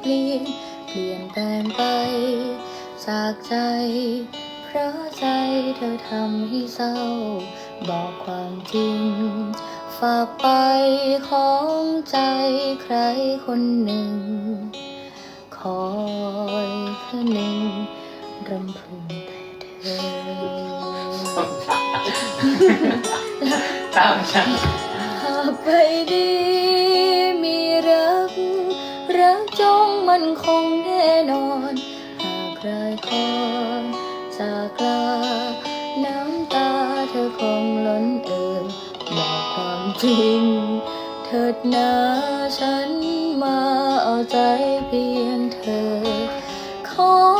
เปลี่ยน เปลี่ยนแปลงไป จากใจ เพราะใจเธอทำให้เศร้า บอกความจริง ฝากไปของใจใครคนหนึ่ง คอยเพื่อหนึ่งรำพึงแต่เธอ ตามฉัน หากไปดี มันคงแน่นอน หากใครคอจากลา น้ำตาเธอคงล้นเอ่ยบอกความจริง เถิดนาฉันมาเอาใจเพียงเธอคอ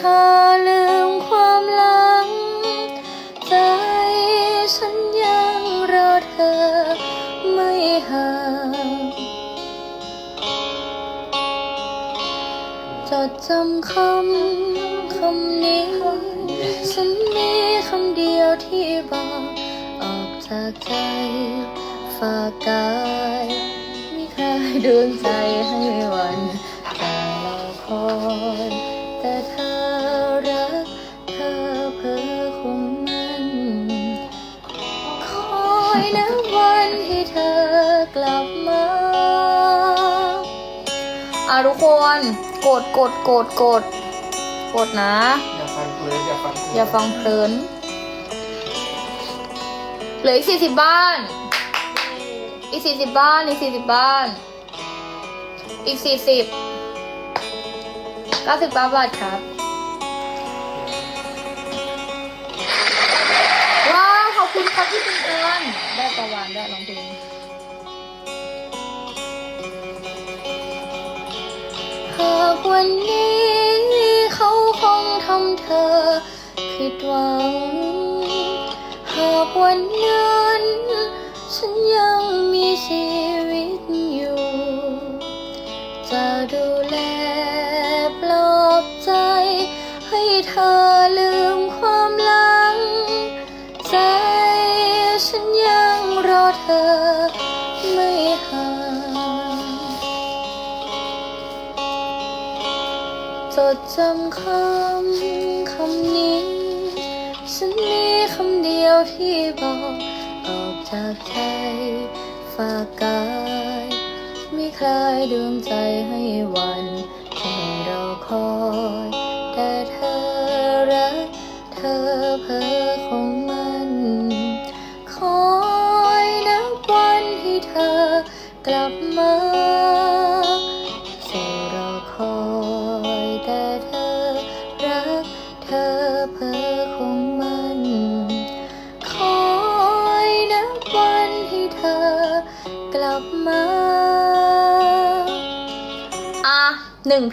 เธอลืมความหลัง ใจฉันยังรอเธอไม่ห่างจดจำคำคำนี้ ฉันมีคำเดียวที่บอกออกจากใจฝากกายไมีใครดวงใจให้วันแต่เรอคอย ทุกคนกดกดกดกดกดนะ อย่าฟังเพลินอย่าฟังอย่าฟังเพลินเหลืออีกสี่สิบบ้าน อีกสี่สิบบ้าน อีกสี่สิบบ้าน อีกสี่สิบเก้าสิบเก้าบาทครับ ว้าว ขอบคุณครับที่เป็นเอิญได้ประวานได้ร้องเพลง หากวันนี้เขาคงทำเธอผิดหวัง หากวันนั้น ฉันยังมีชีวิตอยู่ จะดูแล จำคำคำนี้ ฉันมีคำเดียวที่บอกออกจากใจฝากกายมีใครดวงใจให้วั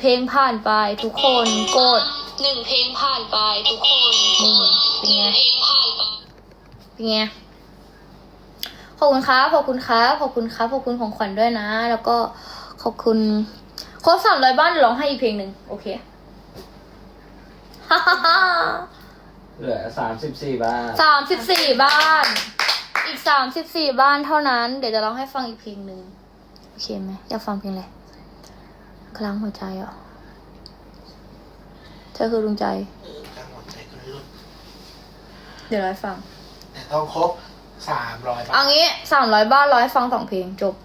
เพลงผ่านไปทุกคนกดหนึ่งเพลงผ่านไปทุกคนกนี่ดเป็นหนึ่ไงงเพลงผ่านไปเป็นไงขอบคุณครับขอบคุณครับขอบคุณครับขอบคุณของขวัญด้วยนะ แล้วก็ขอบคุณครบสามร้อยบ้านร้องให้อีกเพลงหนึ่งโอเคฮ่าฮ่าฮ่าเหลือสามสิบสี่บ้านสามสิบสี่บ้าน อีกสามสิบสี่บ้านเท่านั้น เดี๋ยวจะร้องให้ฟังอีกเพลงหนึ่งโอเคไหมอยากฟังเพลงอะไร กลางหัวใจเหรอเธอคือดวงใจเออข้างหัวใจก็รุ่นเดี๋ยวร้อยฟัง แต่ต้องครบสามร้อยบาเอาทงี้สามร้อยบ้านร้อยฟังสองเพลงจบ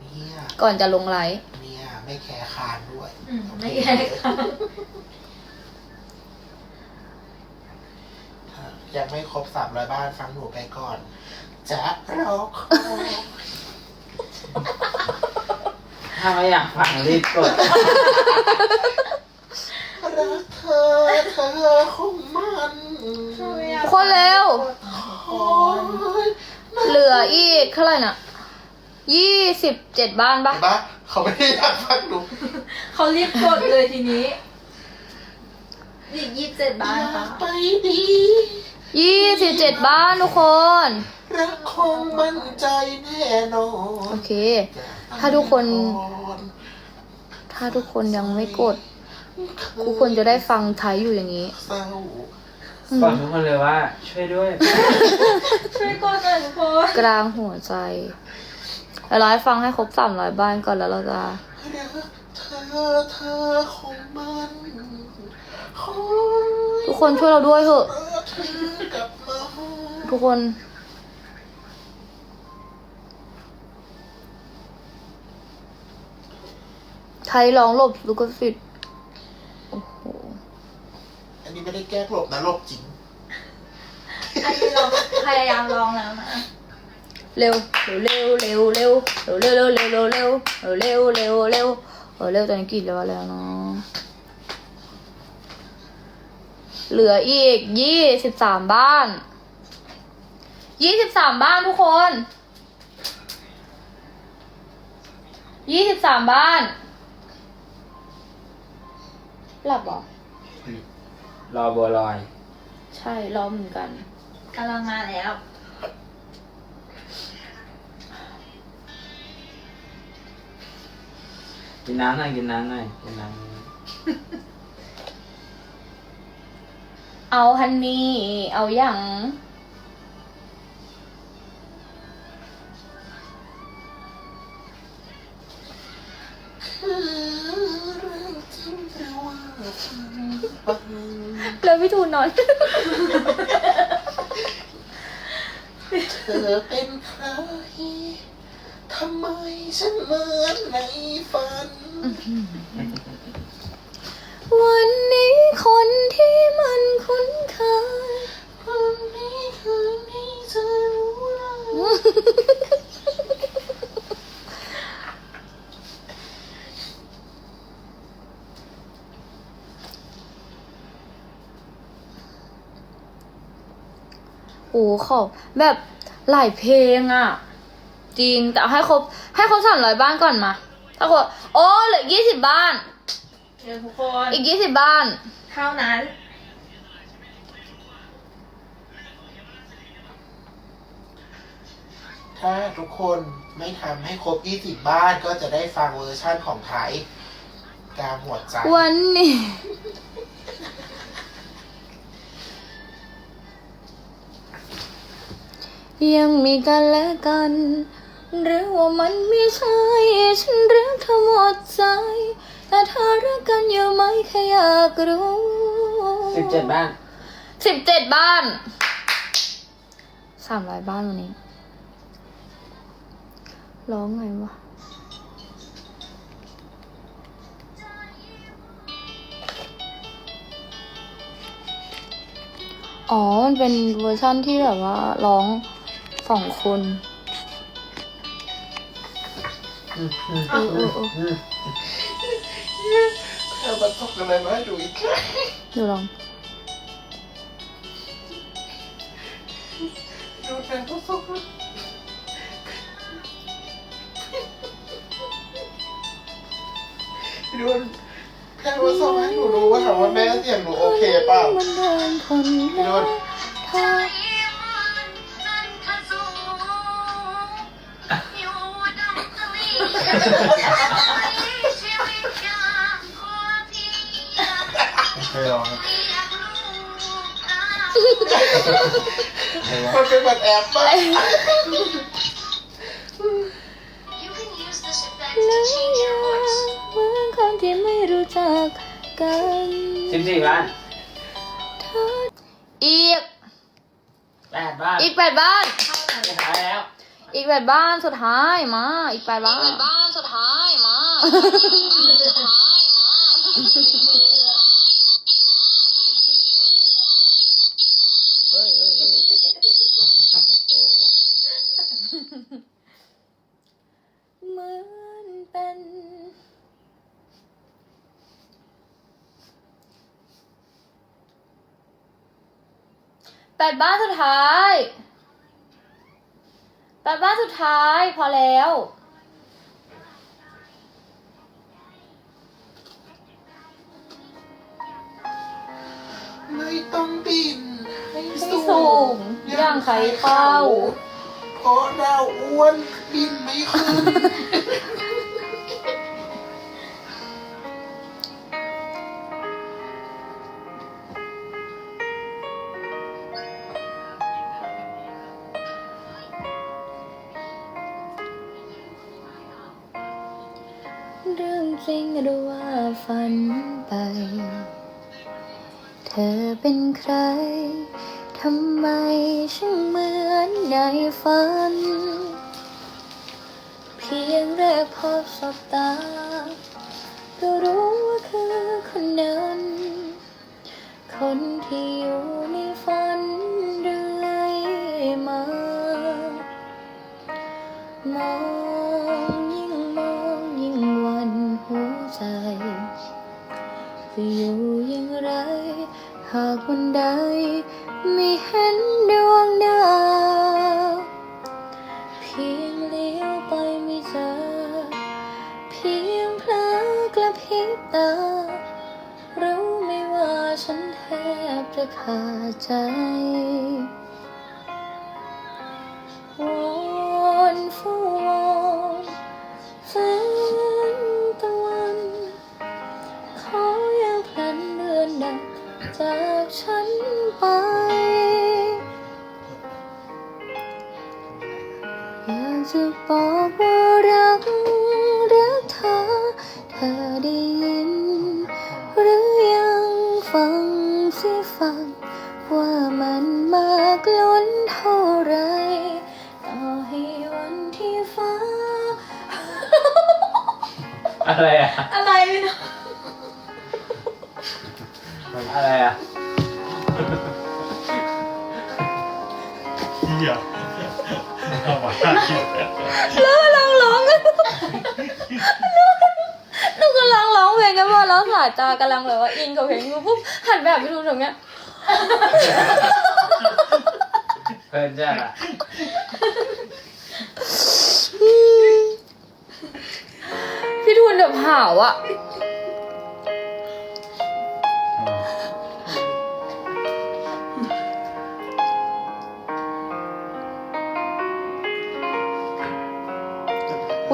เนี่ยก่อนจะลงไลฟ์เนี่ยไม่แคร์คานด้วยอืมไม่แคร์คานถ้ายังไม่ครบสามร้อยบ้านฟังหนูไปก่อนจะรอคอย ถ้าไม่อยากฟังรีบกด รักเธอเธอคงมันคนเร็วคอยเหลืออีกเท่าไหร่น่ะยี่สิบเจ็ดบ้านปะเห็นปะเขาไม่ได้อยากฟังหนูเขารีบกดเลยทีนี้อีกยี่สิบเจ็ดบ้านค่ะไปดียี่สิบเจ็ดบ้านทุกคน รักคงมั่นใจแน่นอน โอเค ถ้าทุกคน ถ้าทุกคนยังไม่กด ทุกคนจะได้ฟังไทยอยู่อย่างนี้เศร้าอืมบอกทุกคนเลยว่า ช่วยด้วย ช่วยกดหน่อยทุกคนกลางหัวใจเดี๋ยวเราให้ฟังให้ครบสามร้อยบ้านก่อนแล้วเราจะรักเธอเธอคงมันคงทุกคนช่วยเราด้วยเถอะเมื่อเธอกลับมาทุกคน ไทยร้องหลบลูกฟิตโอ้โห อันนี้ไม่ได้แก้หลบนะหลบจริง อันนี้เราพยายามลองแล้วนะเร็วเร็วเร็วเร็วเร็วเร็วเร็วเร็วเร็วเร็วเร็วเร็วเร็วเออเร็วตอนนี้กี่แล้วแล้วเนาะเหลืออีกยี่สิบสามบ้านยี่สิบสามบ้านทุกคนยี่สิบสามบ้าน หลับเหรอรอบัวลอย ใช่รอเหมือนกัน กำลังมาแล้ว กินน้ำหน่อยกินน้ำหน่อยกินน้ำหน่อยเอาฮันนี่ เอาอย่าง เลยพี่ทูนนอน เธอเป็นใครทำไมฉันเหมือนในฝันวันนี้คนที่มันคุ้นเคย วันนี้คืนนี้เธอรู้แล้ว โอ้ขอบแบบหลายเพลงอะจริงแต่ให้ครบให้ครบสามร้อยบ้านก่อนมาถ้าครบโอ้เหลือยี่สิบบ้าน เดี๋ยวทุกคนอีกยี่สิบบ้าน เท่านั้น ถ้าทุกคนไม่ทำให้ครบ 20 บ้านก็จะได้ฟังเวอร์ชั่นของไทยกาหัวใจ วันนี้ ยังมีกันและกัน หรือว่ามันไม่ใช่ ฉันรักเธอหมดใจ แต่เธอรักกันอยู่ไหมแค่อยากรู้สิบเจ็ดบ้านสิบเจ็ดบ้านสามร้อยบ้านวันนี้ร้องไงวะอ๋อ มันเป็นเวอร์ชั่นที่แบบว่าร้อง สองคนอืมอืมเออเออเอออืมเธอมาส่งอะไรมาให้ดูอีกเดี๋ยวลองดูแต่ก็ส่งมาดูแค่ว่าส่งให้หนูดูว่าถามว่าแม่เสียงหนูโอเคเปล่ามันเดินคนละทา เคยลองครับเคยลองมันเป็นแบบแอปป่ะเหมือนคนที่ไม่รู้จักกันสิบสี่บ้านออีกแปดบ้านอีกแปดบ้าน สุดท้ายแล้ว อีกแปดบ้านสุดท้ายมา อีกแปดบ้าน บ้านสุดท้ายมาสุดท้ายมาเฮ้ยเฮ้ยเฮ้ยโอ้เหมือนเป็นแปดบ้านสุดท้าย แปดบ้านสุดท้ายพอแล้ว ไม่ต้องบินให้ให้สูงย่างไข่เต้า เพราะเราอ้วนบินไม่ขึ้น ไป เธอเป็นใคร ทำไมช่างเหมือนในฝัน เพียงแรกพบสบตา ก็รู้ว่าคือคนนั้น คนที่อยู่ในฝันเรื่อยมามอง จะอยู่อย่างไร หากวันใดไม่เห็นดวงดาวเพียงเลี้ยวไปไม่เจอ เพียงเพลอกระพริบตา รู้ไหมว่าฉันแทบจะขาดใจ อยากจะบอกว่ารักรักเธอ เธอได้ยิน หรือยังฟังสิฟัง ว่ามันมากล้นเท่าไร ต่อให้วันที่ฟ้า อะไรอะ อะไรไม่รู้อะไรอะ เอามาแล้วกำลังร้องกันหนูกำลังร้องเพลงกันว่าแล้วสายตากำลังแบบว่าอินกับเพลงอยู่ปุ๊บหันแบบไปดูตรงเนี้ยเพลินจ้ะอะพี่ทูนแบบหาวอะ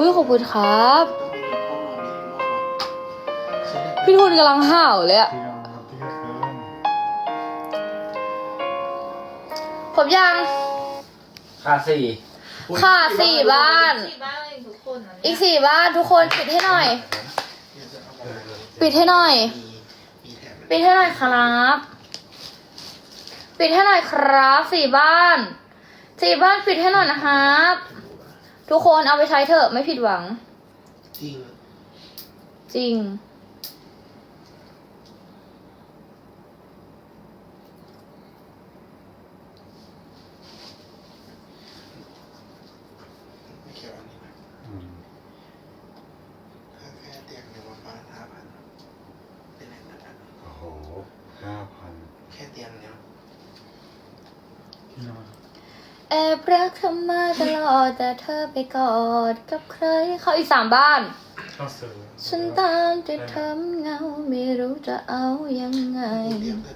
ยขอบคุณครับ พี่ทูนกำลังห่าวเลยอะที่เราที่ก็คืนครบยัง ค่าสี่ค่ะสี่บ้านที่บ้านเองทุกคนนะอีกสี่บ้านทุกคนปิดให้หน่อย ปิดให้หน่อย ปิดให้หน่อยครับ ปิดให้หน่อยครับสี่บ้านสี่บ้านปิดให้หน่อยนะครับ ทุกคนเอาไปใช้เถอะไม่ผิดหวัง จริง จริง ไม่เกี่ยวอันนี้นะ อืม ถ้าแค่เตียงหนึ่งวันละห้าพันเป็นไรนะ โอ้โหห้าพัน แค่เตียงเนี้ย ที่นอน แอบรักเธอมาตลอดแต่เธอไปกอดกับใครเขาอีกสามบ้านก็ซื้อฉันตามจะทำเงาไม่รู้จะเอายังไงดูเตียงแต่ดูเตีย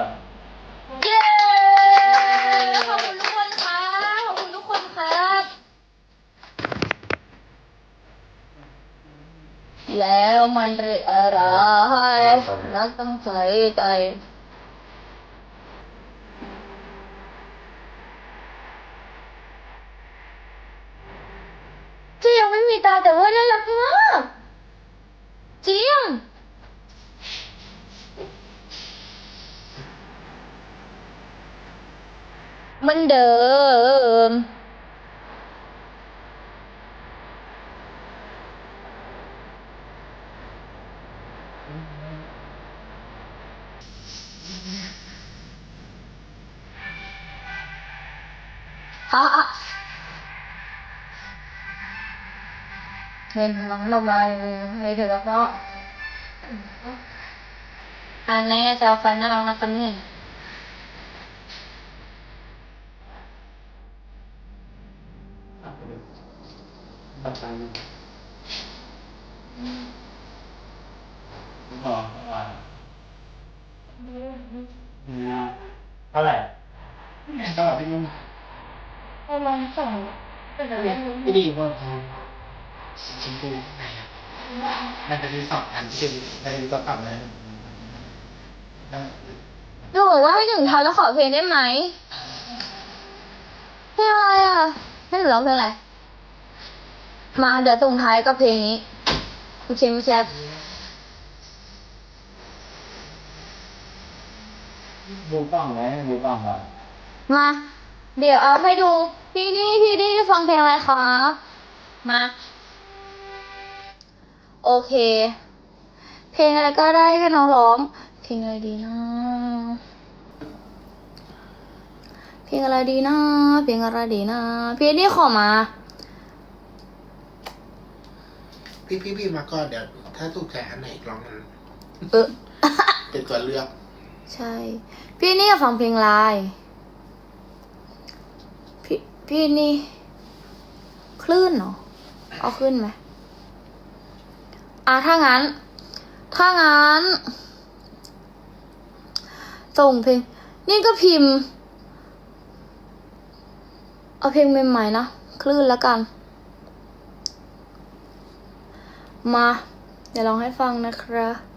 บายเย้ขอบคุณทุกคนครับขอบคุณทุกคนครับแล้วมันเป็นอะไร นักต้องใส่ใจ เหมันเดิมฮะเห็นน้องลงมาให้เธอแล้วก็อันนี้จะฟันน่ารักนะคนนี้อ๋ออ่เท่าไหร่พี่นุ่มประมาณสองไรพี่ดีว่าชมพูมันจะมีสองอันที่ในตัวกลับเลยดูบอกว่าให้ถึงเท้าแล้วขอเพลงได้ไหมเพลงอะไรอะ ให้หนูร้องเพลงอะไร มาเดี๋ยวส่งท้ายกับเพลงนี้คุณเชมแซบดูกล้องไหมดูกล้องเหรอมา เดี๋ยวเอาให้ดู พี่นี่พี่นี่ฟังเพลงอะไรคะมา โอเค เพลงอะไรก็ได้ให้น้องร้อง เพลงอะไรดีนะ เพ ลงอะไรดีนะเพลงอะไรดีนะพี่นี่ขอมา พี่พี่พี่มาก่อนเดี๋ยวถ้าถูกใจอันไหนลองมันเออ เป็นตัวเลือก ใช่ พี่นี่อยากฟังเพลงอะไรพี่พี่นี่ คลื่นเหรอเอาขึ้นไหมอะถ้างั้น ถ้างั้น ส่งเพลง นี่ก็พิมพ์ เอาเพลงใหม่ๆนะ คลื่นแล้วกัน มา เดี๋ยวลองให้ฟังนะครับ